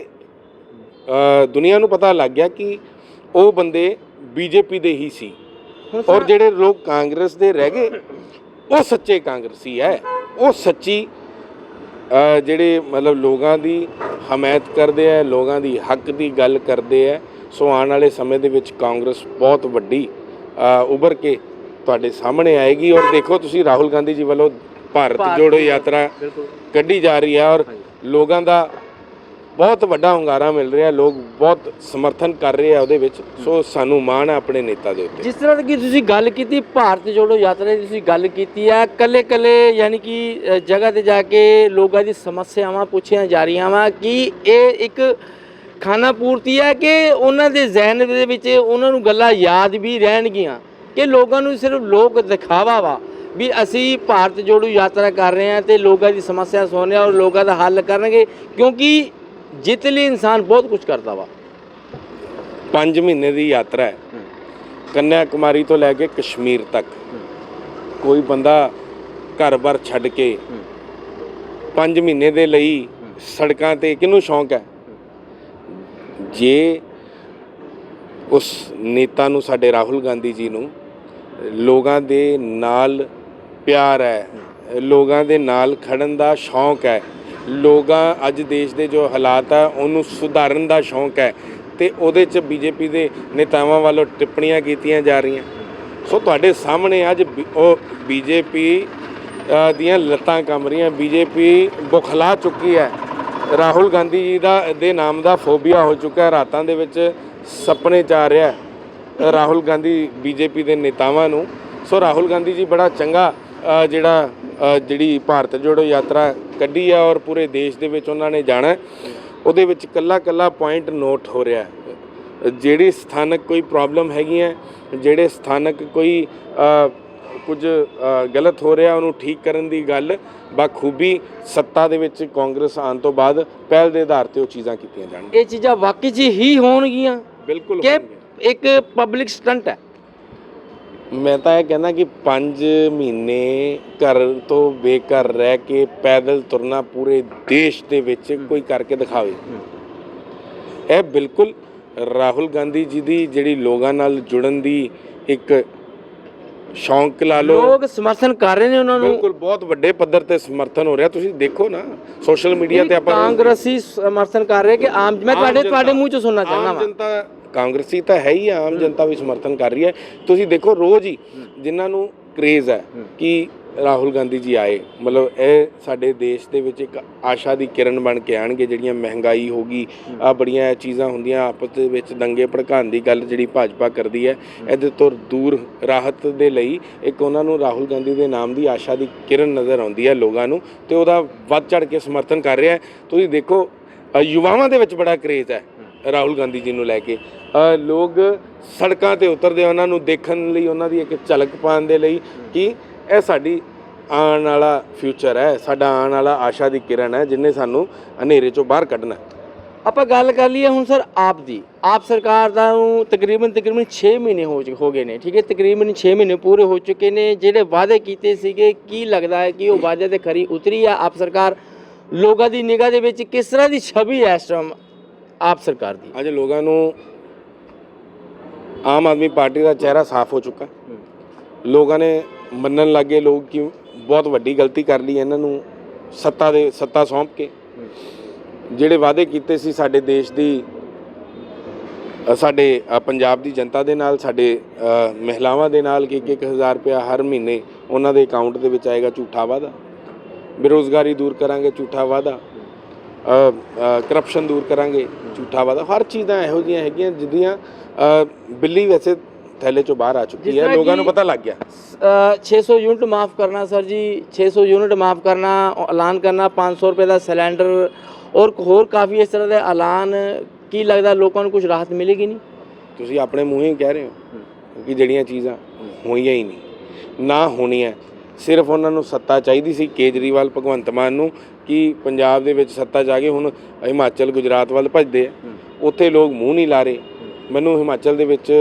ਦੁਨੀਆ ਨੂੰ ਪਤਾ ਲੱਗ ਗਿਆ ਕਿ ਉਹ ਬੰਦੇ ਬੀਜੇਪੀ ਦੇ ਹੀ ਸੀ। ਔਰ ਜਿਹੜੇ ਲੋਕ ਕਾਂਗਰਸ ਦੇ ਰਹਿ ਗਏ ਉਹ ਸੱਚੇ ਕਾਂਗਰਸੀ ਹੈ। ਉਹ ਸੱਚੀ ਜਿਹੜੇ ਮਤਲਬ ਲੋਕਾਂ ਦੀ ਹਮਾਇਤ ਕਰਦੇ ਆ ਲੋਕਾਂ ਦੀ ਹੱਕ ਦੀ ਗੱਲ ਕਰਦੇ ਆ ਸੋ ਆਉਣ ਵਾਲੇ ਸਮੇਂ ਦੇ ਵਿੱਚ ਕਾਂਗਰਸ ਬਹੁਤ ਵੱਡੀ ਉੱਭਰ ਕੇ ਤੁਹਾਡੇ ਸਾਹਮਣੇ ਆਏਗੀ ਔਰ ਦੇਖੋ ਤੁਸੀਂ ਰਾਹੁਲ ਗਾਂਧੀ ਜੀ ਵੱਲੋਂ ਭਾਰਤ ਜੋੜੋ ਯਾਤਰਾ ਕੱਢੀ ਜਾ ਰਹੀ ਹੈ ਔਰ ਲੋਕਾਂ ਦਾ ਬਹੁਤ ਵੱਡਾ ਹੁੰਗਾਰਾ ਮਿਲ ਰਿਹਾ, ਲੋਕ ਬਹੁਤ ਸਮਰਥਨ ਕਰ ਰਹੇ ਆ ਉਹਦੇ ਵਿੱਚ। ਸੋ ਸਾਨੂੰ ਮਾਣ ਹੈ ਆਪਣੇ ਨੇਤਾ ਦੇ ਉੱਤੇ। ਜਿਸ ਤਰ੍ਹਾਂ ਦੀ ਤੁਸੀਂ ਗੱਲ ਕੀਤੀ, ਭਾਰਤ ਜੋੜੋ ਯਾਤਰਾ ਦੀ ਤੁਸੀਂ ਗੱਲ ਕੀਤੀ ਹੈ ਕੱਲੇ ਕੱਲੇ ਯਾਨੀ ਕਿ ਜਗ੍ਹਾ ਤੇ ਜਾ ਕੇ ਲੋਕਾਂ ਦੀ ਸਮੱਸਿਆਵਾਂ ਪੁੱਛੀਆਂ ਜਾ ਰਹੀਆਂ ਵਾ ਕਿ ਇਹ ਇੱਕ ਖਾਣਾ ਪੂਰਤੀ ਹੈ ਕਿ ਉਹਨਾਂ ਦੇ ਜ਼ਿਹਨ ਦੇ ਵਿੱਚ ਉਹਨਾਂ ਨੂੰ ਗੱਲਾਂ ਯਾਦ ਵੀ ਰਹਿਣਗੀਆਂ? ਕਿ ਲੋਕਾਂ ਨੂੰ ਸਿਰਫ ਲੋਕ ਦਿਖਾਵਾ ਵਾ ਵੀ ਅਸੀਂ ਭਾਰਤ ਜੋੜੋ ਯਾਤਰਾ ਕਰ ਰਹੇ ਹਾਂ ਤੇ ਲੋਕਾਂ ਦੀ ਸਮੱਸਿਆ ਸੁਣ ਰਹੇ ਹਾਂ ਔਰ ਲੋਕਾਂ ਦਾ ਹੱਲ ਕਰਨਗੇ? ਕਿਉਂਕਿ ਜਿੱਤ ਲਈ ਇਨਸਾਨ ਬਹੁਤ ਕੁਝ ਕਰਦਾ ਵਾ। 5 ਮਹੀਨੇ ਦੀ ਯਾਤਰਾ ਹੈ। ਕੰਨਿਆ ਕੁਮਾਰੀ ਤੋਂ ਲੈ ਕੇ ਕਸ਼ਮੀਰ ਤੱਕ। ਕੋਈ ਬੰਦਾ ਘਰ-ਬਾਰ ਛੱਡ ਕੇ 5 ਮਹੀਨੇ ਦੇ ਲਈ ਸੜਕਾਂ ਤੇ ਕਿਹਨੂੰ ਸ਼ੌਂਕ ਹੈ? ਜੇ ਉਸ ਨੇਤਾ ਨੂੰ ਸਾਡੇ ਰਾਹੁਲ ਗਾਂਧੀ ਜੀ ਨੂੰ ਲੋਕਾਂ ਦੇ ਨਾਲ ਪਿਆਰ ਹੈ। ਲੋਕਾਂ ਦੇ ਨਾਲ ਖੜਨ ਦਾ ਸ਼ੌਂਕ ਹੈ ਲੋਕਾਂ ਅੱਜ ਦੇਸ਼ ਦੇ ਜੋ ਹਾਲਾਤ ਹੈ ਉਹਨੂੰ ਸੁਧਾਰਨ ਦਾ ਸ਼ੌਂਕ ਹੈ ਤੇ ਉਹਦੇ 'ਚ ਬੀਜੇਪੀ ਦੇ ਨੇਤਾਵਾਂ ਵੱਲੋਂ ਟਿੱਪਣੀਆਂ ਕੀਤੀਆਂ ਜਾ ਰਹੀਆਂ। ਸੋ ਤੁਹਾਡੇ ਸਾਹਮਣੇ ਅੱਜ ਬੀ- ਉਹ ਬੀਜੇਪੀ ਦੀਆਂ ਲੱਤਾਂ ਕੰਬ ਰਹੀਆਂ। ਬੀਜੇਪੀ ਬੁਖਲਾ ਚੁੱਕੀ ਹੈ। ਰਾਹੁਲ ਗਾਂਧੀ ਜੀ ਦਾ, ਦੇ ਨਾਮ ਦਾ ਫੋਬੀਆ ਹੋ ਚੁੱਕਾ ਹੈ। ਰਾਤਾਂ ਦੇ ਵਿੱਚ ਸੁਪਨੇ ਚ ਆ ਰਿਹਾ ਰਾਹੁਲ ਗਾਂਧੀ ਬੀਜੇਪੀ ਦੇ ਨੇਤਾਵਾਂ ਨੂੰ। ਸੋ ਰਾਹੁਲ ਗਾਂਧੀ ਜੀ ਬੜਾ ਚੰਗਾ ਜਿਹੜਾ ਜਿਹੜੀ ਭਾਰਤ ਜੋੜੋ ਯਾਤਰਾ ਕੱਢੀ ਹੈ ਔਰ ਪੂਰੇ ਦੇਸ਼ ਦੇ ਵਿੱਚ ਉਹਨਾਂ ਨੇ ਜਾਣਾ। ਉਹਦੇ ਵਿੱਚ ਕੱਲਾ ਕੱਲਾ ਪੁਆਇੰਟ ਨੋਟ ਹੋ ਰਿਹਾ ਹੈ ਜਿਹੜੀ ਸਥਾਨਕ ਕੋਈ ਪ੍ਰੋਬਲਮ ਹੈਗੀਆਂ ਜਿਹੜੇ ਸਥਾਨਕ ਕੋਈ ਕੁਝ ਗਲਤ ਹੋ ਰਿਹਾ ਉਹਨੂੰ ਠੀਕ ਕਰਨ ਦੀ ਗੱਲ ਬਖੂਬੀ ਸੱਤਾ ਦੇ ਵਿੱਚ ਕਾਂਗਰਸ ਆਉਣ ਤੋਂ ਬਾਅਦ ਪਹਿਲ ਦੇ ਆਧਾਰ ਤੇ ਉਹ ਚੀਜ਼ਾਂ ਕੀਤੀਆਂ ਜਾਣਗੀਆਂ ਇਹ ਚੀਜ਼ਾਂ ਵਾਕਈ 'ਚ ਹੀ ਹੋਣਗੀਆਂ ਬਿਲਕੁਲ ਕਿ। ਇੱਕ ਪਬਲਿਕ ਸਟੰਟ ਹੈ ਮੈਂ ਤਾਂ ਇਹ ਕਹਿੰਦਾ ਕਿ 5 ਮਹੀਨੇ ਘਰ ਤੋਂ ਬੇਘਰ ਰਹਿ ਕੇ ਪੈਦਲ ਤੁਰਨਾ ਪੂਰੇ ਦੇਸ਼ ਦੇ ਵਿੱਚ ਕੋਈ ਕਰਕੇ ਦਿਖਾਵੇ। ਇਹ ਬਿਲਕੁਲ ਰਾਹੁਲ ਗਾਂਧੀ ਜੀ ਦੀ ਜਿਹੜੀ ਲੋਕਾਂ ਨਾਲ ਜੁੜਨ ਦੀ ਇੱਕ ਸ਼ੌਂਕ ਲਾ ਲਓ। ਲੋਕ ਸਮਰਥਨ ਕਰ ਰਹੇ ਨੇ ਉਹਨਾਂ ਨੂੰ। ਬਿਲਕੁਲ ਬਹੁਤ ਵੱਡੇ ਪੱਧਰ ਤੇ ਸਮਰਥਨ ਹੋ ਰਿਹਾ। ਤੁਸੀਂ ਦੇਖੋ ਨਾ ਸੋਸ਼ਲ ਮੀਡੀਆ ਤੇ ਆਪਾਂ ਕਾਂਗਰਸੀ ਸਮਰਥਨ ਕਰ ਰਹੇ ਕਿ ਆਮ ਮੈਂ ਤੁਹਾਡੇ ਤੁਹਾਡੇ ਮੂੰਹ ਚੋਂ ਸੁਣਨਾ ਚਾਹੁੰਦਾ ਆਮ ਜਨਤਾ ਕਾਂਗਰਸੀ ਤਾਂ ਹੈ ਹੀ ਆਮ ਜਨਤਾ ਵੀ ਸਮਰਥਨ ਕਰ ਰਹੀ ਹੈ। ਤੁਸੀਂ ਦੇਖੋ ਰੋਜ਼ ਹੀ ਜਿਨ੍ਹਾਂ ਨੂੰ ਕ੍ਰੇਜ਼ ਹੈ ਕਿ ਰਾਹੁਲ ਗਾਂਧੀ ਜੀ ਆਏ ਮਤਲਬ ਇਹ ਸਾਡੇ ਦੇਸ਼ ਦੇ ਵਿੱਚ ਇੱਕ ਆਸ਼ਾ ਦੀ ਕਿਰਨ ਬਣ ਕੇ ਆਣਗੇ ਜਿਹੜੀਆਂ ਮਹਿੰਗਾਈ ਹੋਗੀ ਆ ਬੜੀਆਂ ਚੀਜ਼ਾਂ ਹੁੰਦੀਆਂ ਆਪਸ ਦੇ ਵਿੱਚ ਦੰਗੇ ਭੜਕਾਉਣ ਦੀ ਗੱਲ ਜਿਹੜੀ ਭਾਜਪਾ ਕਰਦੀ ਹੈ ਇਹਦੇ ਤੋਂ ਦੂਰ ਰਾਹਤ ਦੇ ਲਈ ਇੱਕ ਉਹਨਾਂ ਨੂੰ ਰਾਹੁਲ ਗਾਂਧੀ ਦੇ ਨਾਮ ਦੀ ਆਸ਼ਾ ਦੀ ਕਿਰਨ ਨਜ਼ਰ ਆਉਂਦੀ ਹੈ ਲੋਕਾਂ ਨੂੰ ਤੇ ਉਹਦਾ ਵੱਧ ਚੜ ਕੇ ਸਮਰਥਨ ਕਰ ਰਿਹਾ ਹੈ। ਤੁਸੀਂ ਦੇਖੋ ਯੁਵਾਵਾਂ ਦੇ ਵਿੱਚ ਬੜਾ ਕਰੇਜ਼ ਹੈ। ਰਾਹੁਲ ਗਾਂਧੀ ਜੀ ਨੂੰ ਲੈ ਕੇ। ਲੋਕ ਸੜਕਾਂ ਤੇ ਉਤਰਦੇ ਉਹਨਾਂ ਨੂੰ ਦੇਖਣ ਲਈ, ਉਹਨਾਂ ਦੀ ਇੱਕ ਝਲਕ ਪਾਉਣ ਦੇ ਲਈ ਕਿ ਇਹ ਸਾਡੀ ਆਉਣ ਵਾਲਾ ਫਿਊਚਰ ਹੈ, ਸਾਡਾ ਆਉਣ ਵਾਲਾ ਆਸ਼ਾ ਦੀ ਕਿਰਨ ਹੈ ਜਿਨੇ ਸਾਨੂੰ ਹਨੇਰੇ ਚੋਂ ਬਾਹਰ ਕੱਢਣਾ ਆਪਾਂ ਗੱਲ ਕਰ ਲਈਏ ਹੁਣ ਸਰ ਆਪ ਦੀ। ਆਪ ਸਰਕਾਰ ਦਾ ਨੂੰ ਤਕਰੀਬਨ ਤਕਰੀਬਨ 6 ਮਹੀਨੇ ਹੋ ਹੋ ਗਏ ਨੇ, ਠੀਕ ਹੈ? ਤਕਰੀਬਨ 6 ਮਹੀਨੇ ਪੂਰੇ ਹੋ ਚੁੱਕੇ ਨੇ, ਜਿਹੜੇ ਵਾਅਦੇ ਕੀਤੇ ਸੀਗੇ, ਕੀ ਲੱਗਦਾ ਹੈ ਕਿ ਉਹ ਵਾਅਦੇ ਤੇ ਖਰੀ ਉਤਰੀ ਆ ਆਪ ਸਰਕਾਰ? ਲੋਕਾਂ ਦੀ ਨਿਗਾਹ ਦੇ ਵਿੱਚ ਕਿਸ ਤਰ੍ਹਾਂ ਦੀ ਛਵੀ ਹੈ ਇਸ ਟਾਈਮ ਆਪ ਸਰਕਾਰ ਦੀ। ਅੱਜ ਲੋਕਾਂ ਨੂੰ ਆਮ ਆਦਮੀ ਪਾਰਟੀ ਦਾ ਚਿਹਰਾ ਸਾਫ਼ ਹੋ ਚੁੱਕਾ। ਲੋਕਾਂ ਨੇ ਮੰਨਣ ਲੱਗੇ ਲੋਕ ਕਿ ਬਹੁਤ ਵੱਡੀ ਗਲਤੀ ਕਰ ਲਈ ਇਹਨਾਂ ਨੂੰ ਸੱਤਾ ਦੇ, ਸੱਤਾ ਸੌਂਪ ਕੇ। ਜਿਹੜੇ ਵਾਅਦੇ ਕੀਤੇ ਸੀ ਸਾਡੇ ਦੇਸ਼ ਦੀ ਸਾਡੇ ਪੰਜਾਬ ਦੀ ਜਨਤਾ ਦੇ ਨਾਲ, ਸਾਡੇ ਮਹਿਲਾਵਾਂ ਦੇ ਨਾਲ ਕਿ 1000 ਰੁਪਇਆ ਹਰ ਮਹੀਨੇ ਉਹਨਾਂ ਦੇ ਅਕਾਊਂਟ ਦੇ ਵਿੱਚ ਆਏਗਾ ਝੂਠਾ ਵਾਅਦਾ। ਬੇਰੋਜ਼ਗਾਰੀ ਦੂਰ ਕਰਾਂਗੇ, ਝੂਠਾ ਵਾਅਦਾ। ਕਰਪਸ਼ਨ ਦੂਰ ਕਰਾਂਗੇ। ਝੂਠਾ ਵਾਅਦਾ ਹਰ ਚੀਜ਼ਾਂ ਇਹੋ ਜਿਹੀਆਂ ਹੈਗੀਆਂ ਜਿਹਦੀਆਂ ਅ, ਬਿੱਲੀ ਵੈਸੇ ਥੈਲੇ ਚੋਂ ਬਾਹਰ ਆ ਚੁੱਕੀ ਹੈ ਲੋਕਾਂ ਨੂੰ ਪਤਾ ਲੱਗ ਗਿਆ। ਅ, 600 ਯੂਨਿਟ ਮਾਫ ਕਰਨਾ ਸਰ ਜੀ 600 ਯੂਨਿਟ ਮਾਫ ਕਰਨਾ ਐਲਾਨ ਕਰਨਾ 500 ਰੁਪਏ ਦਾ ਸਿਲੰਡਰ ਔਰ ਹੋਰ ਕਾਫੀ ਇਸ ਤਰ੍ਹਾਂ ਦੇ ਐਲਾਨ ਕੀ ਲੱਗਦਾ ਲੋਕਾਂ ਨੂੰ ਕੁਝ ਰਾਹਤ ਮਿਲੇਗੀ ਨਹੀਂ? ਤੁਸੀਂ ਆਪਣੇ ਮੂੰਹ ਹੀ ਕਹਿ ਰਹੇ ਹੋ। ਕਿ ਜਿਹੜੀਆਂ ਚੀਜ਼ਾਂ ਹੋਈਆਂ ਹੀ ਨਹੀਂ ਨਾ ਹੋਣੀਆਂ ਸਿਰਫ ਉਹਨਾਂ ਨੂੰ ਸੱਤਾ ਚਾਹੀਦੀ ਸੀ ਕੇਜਰੀਵਾਲ ਭਗਵੰਤ ਮਾਨ ਨੂੰ ਕਿ ਪੰਜਾਬ ਦੇ ਵਿੱਚ ਸੱਤਾ ਜਾ ਕੇ ਹੁਣ ਹਿਮਾਚਲ ਗੁਜਰਾਤ ਵੱਲ ਭੱਜਦੇ ਆ। ਉੱਥੇ ਲੋਕ ਮੂੰਹ ਨਹੀਂ ਲਾ ਰਹੇ। ਮੈਨੂੰ ਹਿਮਾਚਲ ਦੇ ਵਿੱਚ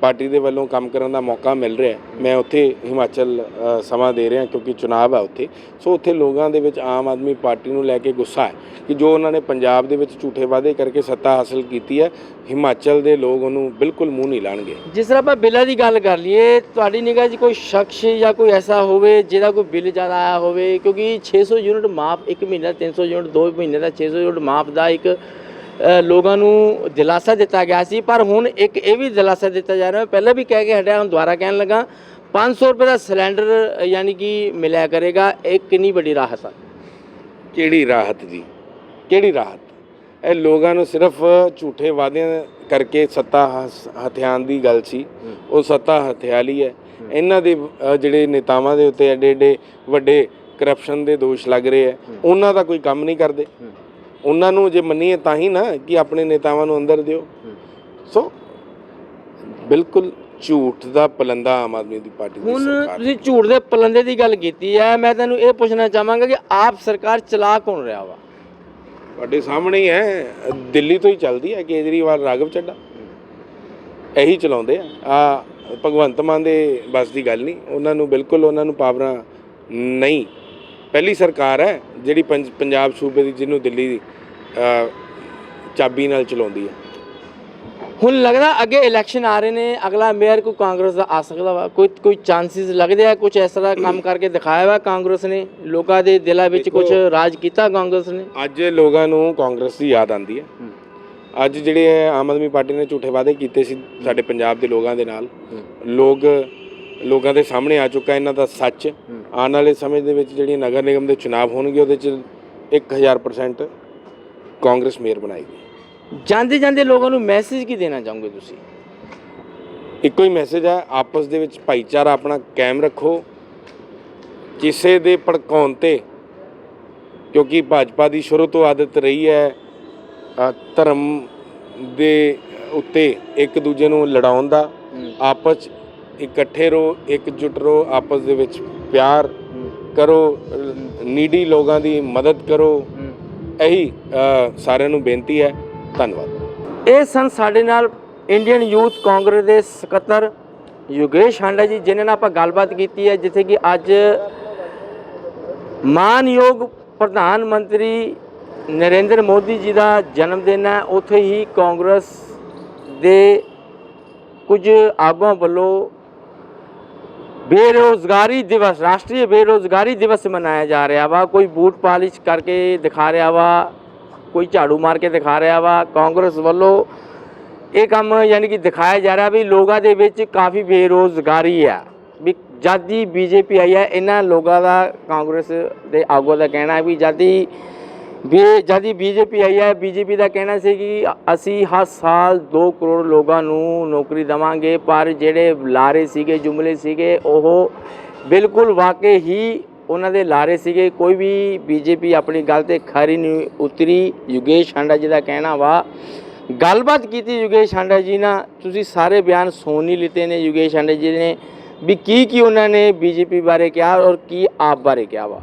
ਪਾਰਟੀ ਦੇ ਵੱਲੋਂ ਕੰਮ ਕਰਨ ਦਾ ਮੌਕਾ ਮਿਲ ਰਿਹਾ ਮੈਂ ਉੱਥੇ ਹਿਮਾਚਲ ਸਮਾਂ ਦੇ ਰਿਹਾ ਕਿਉਂਕਿ ਚੁਣਾਵ ਹੈ ਉੱਥੇ। ਸੋ ਉੱਥੇ ਲੋਕਾਂ ਦੇ ਵਿੱਚ ਆਮ ਆਦਮੀ ਪਾਰਟੀ ਨੂੰ ਲੈ ਕੇ ਗੁੱਸਾ ਹੈ ਕਿ ਜੋ ਉਹਨਾਂ ਨੇ ਪੰਜਾਬ ਦੇ ਵਿੱਚ ਝੂਠੇ ਵਾਅਦੇ ਕਰਕੇ ਸੱਤਾ ਹਾਸਲ ਕੀਤੀ ਹੈ, ਹਿਮਾਚਲ ਦੇ ਲੋਕ ਉਹਨੂੰ ਬਿਲਕੁਲ ਮੂੰਹ ਨਹੀਂ ਲਾਣਗੇ। ਜਿਸ ਤਰ੍ਹਾਂ ਆਪਾਂ ਬਿੱਲਾਂ ਦੀ ਗੱਲ ਕਰ ਲਈਏ, ਤੁਹਾਡੀ ਨਿਗਾਹ 'ਚ ਕੋਈ ਸ਼ਖਸ ਜਾਂ ਕੋਈ ਐਸਾ ਹੋਵੇ ਜਿਹਦਾ ਕੋਈ ਬਿੱਲ ਜ਼ਿਆਦਾ ਆਇਆ ਹੋਵੇ? ਕਿਉਂਕਿ 600 ਯੂਨਿਟ ਮਾਫ ਇੱਕ ਮਹੀਨੇ ਦਾ 300 ਯੂਨਿਟ, ਦੋ ਮਹੀਨੇ ਦਾ 600 ਯੂਨਿਟ ਮਾਫ ਦਾ ਇੱਕ ਲੋਕਾਂ ਨੂੰ ਦਿਲਾਸਾ ਦਿੱਤਾ ਗਿਆ ਸੀ ਪਰ ਹੁਣ ਇੱਕ ਇਹ ਵੀ ਦਿਲਾਸਾ ਦਿੱਤਾ ਜਾ ਰਿਹਾ। ਪਹਿਲਾਂ ਵੀ ਕਹਿ ਕੇ ਹਟਿਆ ਹੁਣ ਦੁਬਾਰਾ ਕਹਿਣ ਲੱਗਾ 500 ਰੁਪਏ ਦਾ ਸਿਲੰਡਰ ਯਾਨੀ ਕਿ ਮਿਲਿਆ ਕਰੇਗਾ ਇਹ ਕਿੰਨੀ ਵੱਡੀ ਰਾਹਤ ਆ? ਕਿਹੜੀ ਰਾਹਤ ਜੀ? ਕਿਹੜੀ ਰਾਹਤ? ਇਹ ਲੋਕਾਂ ਨੂੰ ਸਿਰਫ ਝੂਠੇ ਵਾਅਦਿਆਂ ਕਰਕੇ ਸੱਤਾ ਹਥਿਆਣ ਦੀ ਗੱਲ ਸੀ। ਉਹ ਸੱਤਾ ਹਥਿਆਲੀ ਹੈ। ਇਹਨਾਂ ਦੇ ਜਿਹੜੇ ਨੇਤਾਵਾਂ ਦੇ ਉੱਤੇ ਐਡੇ ਐਡੇ ਵੱਡੇ ਕਰਪਸ਼ਨ ਦੇ ਦੋਸ਼ ਲੱਗ ਰਹੇ ਹੈ। ਉਹਨਾਂ ਦਾ ਕੋਈ ਕੰਮ ਨਹੀਂ ਕਰਦੇ। ਉਹਨਾਂ ਨੂੰ ਜੇ ਮੰਨੀਏ ਤਾਂ ਹੀ ਨਾ ਕਿ ਆਪਣੇ ਨੇਤਾਵਾਂ ਨੂੰ ਅੰਦਰ ਦਿਓ। ਸੋ ਬਿਲਕੁਲ ਝੂਠ ਦਾ ਪਲੰਦਾ ਆਮ ਆਦਮੀ ਦੀ ਪਾਰਟੀ ਦੀ ਹੁਣ ਸਰਕਾਰ ਤੁਸੀਂ ਝੂਠ ਦੇ ਪਲੰਦੇ ਦੀ ਗੱਲ ਕੀਤੀ ਹੈ ਮੈਂ ਤੁਹਾਨੂੰ ਇਹ ਪੁੱਛਣਾ ਚਾਹਾਂਗਾ ਕਿ ਆਪ ਸਰਕਾਰ ਚਲਾ ਕੌਣ ਰਿਹਾ ਵਾ? ਤੁਹਾਡੇ ਸਾਹਮਣੇ ਹੀ ਹੈ ਦਿੱਲੀ ਤੋਂ ਹੀ ਚੱਲਦੀ ਹੈ ਕੇਜਰੀਵਾਲ ਰਾਘਵ ਚੱਡਾ ਇਹੀ ਚਲਾਉਂਦੇ ਆ। ਆ ਭਗਵੰਤ ਮਾਨ ਦੇ ਬਸ ਦੀ ਗੱਲ ਨਹੀਂ ਉਹਨਾਂ ਨੂੰ ਬਿਲਕੁਲ ਉਹਨਾਂ ਨੂੰ ਪਾਵਰਾਂ ਨਹੀਂ। ਪਹਿਲੀ ਸਰਕਾਰ ਹੈ ਜਿਹੜੀ ਪੰਜ- ਪੰਜਾਬ ਸੂਬੇ ਦੀ ਜਿਹਨੂੰ ਦਿੱਲੀ ਚਾਬੀ ਨਾਲ ਚਲਾਉਂਦੀ ਹੈ। ਹੁਣ ਲੱਗਦਾ ਅੱਗੇ ਇਲੈਕਸ਼ਨ ਆ ਰਹੇ ਨੇ ਅਗਲਾ ਮੇਅਰ ਕੋਈ ਕਾਂਗਰਸ ਦਾ ਆ ਸਕਦਾ ਵਾ। ਕੋਈ ਕੋਈ ਚਾਂਸਸ ਲੱਗਦੇ ਆ ਕੁਝ ਇਸ ਤਰ੍ਹਾਂ ਕੰਮ ਕਰਕੇ ਦਿਖਾਇਆ ਵਾ ਕਾਂਗਰਸ ਨੇ? ਲੋਕਾਂ ਦੇ ਦਿਲਾਂ ਵਿੱਚ ਕੁਝ ਰਾਜ ਕੀਤਾ ਕਾਂਗਰਸ ਨੇ? ਅੱਜ ਲੋਕਾਂ ਨੂੰ ਕਾਂਗਰਸ ਦੀ ਯਾਦ ਆਉਂਦੀ ਹੈ। ਅੱਜ ਜਿਹੜੇ ਹੈ ਆਮ ਆਦਮੀ ਪਾਰਟੀ ਨੇ ਝੂਠੇ ਵਾਅਦੇ ਕੀਤੇ ਸੀ ਸਾਡੇ ਪੰਜਾਬ ਦੇ ਲੋਕਾਂ ਦੇ ਨਾਲ ਲੋਕ ਲੋਕਾਂ ਦੇ ਸਾਹਮਣੇ ਆ ਚੁੱਕਾ ਇਹਨਾਂ ਦਾ ਸੱਚ। ਆਉਣ ਵਾਲੇ ਸਮੇਂ ਦੇ ਵਿੱਚ ਜਿਹੜੀਆਂ ਨਗਰ ਨਿਗਮ ਦੇ ਚੁਣਾਵ ਹੋਣਗੇ ਉਹਦੇ ਚ 1000% ਕਾਂਗਰਸ ਮੇਅਰ ਬਣਾਏਗੀ। ਜਾਂਦੇ ਜਾਂਦੇ ਲੋਕਾਂ ਨੂੰ ਮੈਸੇਜ ਕੀ ਦੇਣਾ ਚਾਹੋਗੇ ਤੁਸੀਂ? ਇੱਕੋ ਹੀ ਮੈਸੇਜ ਹੈ ਆਪਸ ਦੇ ਵਿੱਚ ਭਾਈਚਾਰਾ ਆਪਣਾ ਕਾਇਮ ਰੱਖੋ। ਕਿਸੇ ਦੇ ਭੜਕਾਉਣ ਤੇ ਕਿਉਂਕਿ ਭਾਜਪਾ ਦੀ ਸ਼ੁਰੂ ਤੋਂ ਆਦਤ ਰਹੀ ਹੈ ਧਰਮ ਦੇ ਉੱਤੇ ਇੱਕ ਦੂਜੇ ਨੂੰ ਲੜਾਉਣ ਦਾ। ਆਪਸ ਇਕੱਠੇ ਰਹੋ ਇਕਜੁੱਟ ਰਹੋ ਆਪਸ ਦੇ ਵਿੱਚ ਪਿਆਰ ਕਰੋ, ਨੀਡੀ ਲੋਕਾਂ ਦੀ ਮਦਦ ਕਰੋ। ਇਹੀ ਸਾਰਿਆਂ ਨੂੰ ਬੇਨਤੀ ਹੈ। ਧੰਨਵਾਦ। ਇਹ ਸਨ ਸਾਡੇ ਨਾਲ ਇੰਡੀਅਨ ਯੂਥ ਕਾਂਗਰਸ ਦੇ ਸਕੱਤਰ ਯੋਗੇਸ਼ ਹਾਂਡਾ ਜੀ, ਜਿਨ੍ਹਾਂ ਨਾਲ ਆਪਾਂ ਗੱਲਬਾਤ ਕੀਤੀ ਹੈ, ਜਿੱਥੇ ਕਿ ਅੱਜ ਮਾਨਯੋਗ ਪ੍ਰਧਾਨ ਮੰਤਰੀ ਨਰਿੰਦਰ ਮੋਦੀ ਜੀ ਦਾ ਜਨਮ ਦਿਨ ਹੈ। ਉੱਥੇ ਹੀ ਕਾਂਗਰਸ ਦੇ ਕੁਝ ਆਗੂਆਂ ਵੱਲੋਂ ਬੇਰੋਜ਼ਗਾਰੀ ਦਿਵਸ ਰਾਸ਼ਟਰੀ ਬੇਰੋਜ਼ਗਾਰੀ ਦਿਵਸ ਮਨਾਇਆ ਜਾ ਰਿਹਾ ਵਾ ਕੋਈ ਬੂਟ ਪਾਲਿਸ਼ ਕਰਕੇ ਦਿਖਾ ਰਿਹਾ ਵਾ ਕੋਈ ਝਾੜੂ ਮਾਰ ਕੇ ਦਿਖਾ ਰਿਹਾ ਵਾ ਕਾਂਗਰਸ ਵੱਲੋਂ ਇਹ ਕੰਮ ਯਾਨੀ ਕਿ ਦਿਖਾਇਆ ਜਾ ਰਿਹਾ ਵੀ ਲੋਕਾਂ ਦੇ ਵਿੱਚ ਕਾਫੀ ਬੇਰੋਜ਼ਗਾਰੀ ਆ ਵੀ ਜਦ ਦੀ ਬੀਜੇਪੀ ਆਈ ਹੈ ਇਹਨਾਂ ਲੋਕਾਂ ਦਾ ਕਾਂਗਰਸ ਦੇ ਆਗੂਆਂ ਦਾ ਕਹਿਣਾ ਹੈ ਵੀ ਜਦ ਦੀ ਵੀ ਜਦ ਦੀ ਬੀਜੇਪੀ ਆਈ ਹੈ, ਬੀਜੇਪੀ ਦਾ ਕਹਿਣਾ ਸੀ ਕਿ ਅਸੀਂ ਹਰ ਸਾਲ 2 ਕਰੋੜ ਲੋਕਾਂ ਨੂੰ ਨੌਕਰੀ ਦੇਵਾਂਗੇ, ਪਰ ਜਿਹੜੇ ਲਾਰੇ ਸੀਗੇ, ਜੁਮਲੇ ਸੀਗੇ, ਉਹ ਬਿਲਕੁਲ ਵਾਕਈ ਹੀ ਉਹਨਾਂ ਦੇ ਲਾਰੇ ਸੀਗੇ। ਕੋਈ ਵੀ ਬੀਜੇਪੀ ਆਪਣੀ ਗੱਲ ਤੇ ਖਰੀ ਨਹੀਂ ਉਤਰੀ। ਯੋਗੇਸ਼ ਹਾਂਡਾ ਜੀ ਦਾ ਕਹਿਣਾ ਵਾ, ਗੱਲਬਾਤ ਕੀਤੀ ਯੋਗੇਸ਼ ਹਾਂਡਾ ਜੀ ਨਾਲ। ਤੁਸੀਂ ਸਾਰੇ ਬਿਆਨ ਸੁਣ ਹੀ ਲਿੱਤੇ ਨੇ ਯੋਗੇਸ਼ ਹਾਂਡਾ ਜੀ ਨੇ। ਵੀ ਕੀ ਕੀ ਉਹਨਾਂ ਨੇ ਬੀਜੇਪੀ ਬਾਰੇ ਕਿਹਾ ਔਰ ਕੀ ਆਪ ਬਾਰੇ ਕਿਹਾ ਵਾ।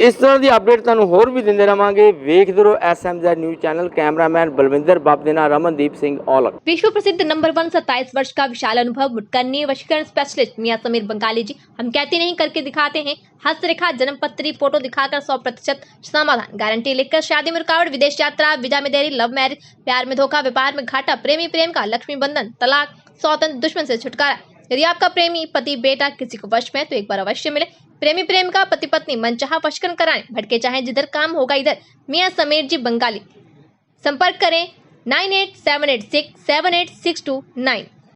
ਇਸ ਤਰ੍ਹਾਂ ਦੀ ਅਪਡੇਟ ਤੁਹਾਨੂੰ ਹੋਰ ਵੀ ਦਿੰਦੇ ਰਵਾਂਗੇ ਵੇਖਦੇ ਰਹੋ SMZ news channel cameraman Balwinder Babb ਦੇ ਨਾਲ ਰਮਨਦੀਪ ਸਿੰਘ ਔਲਖ विश्व प्रसिद्ध नंबर वन सत्ताईस वर्ष का विशाल अनुभव मुटकरनी वशीकरण स्पेशलिस्ट मियां समीर बंगाली जी हम कहते नहीं करके दिखाते हैं हस्तरेखा जन्म पत्री फोटो दिखाकर सौ प्रतिशत समाधान गारंटी लिखकर शादी में रुकावट विदेश यात्रा वीजा में देरी लव मैरिज प्यार में धोखा व्यापार में घाटा प्रेमी प्रेम का लक्ष्मी बंधन तलाक सौतन दुश्मन से छुटकारा यदि आपका प्रेमी पति बेटा किसी को वश में है तो एक बार अवश्य मिले प्रेमी प्रेम का पति पत्नी मनचाहा वशकरण कराएं भटके चाहे जिधर काम होगा इधर मियां समीर जी बंगाली संपर्क करें nine eight seven eight six seven eight six two nine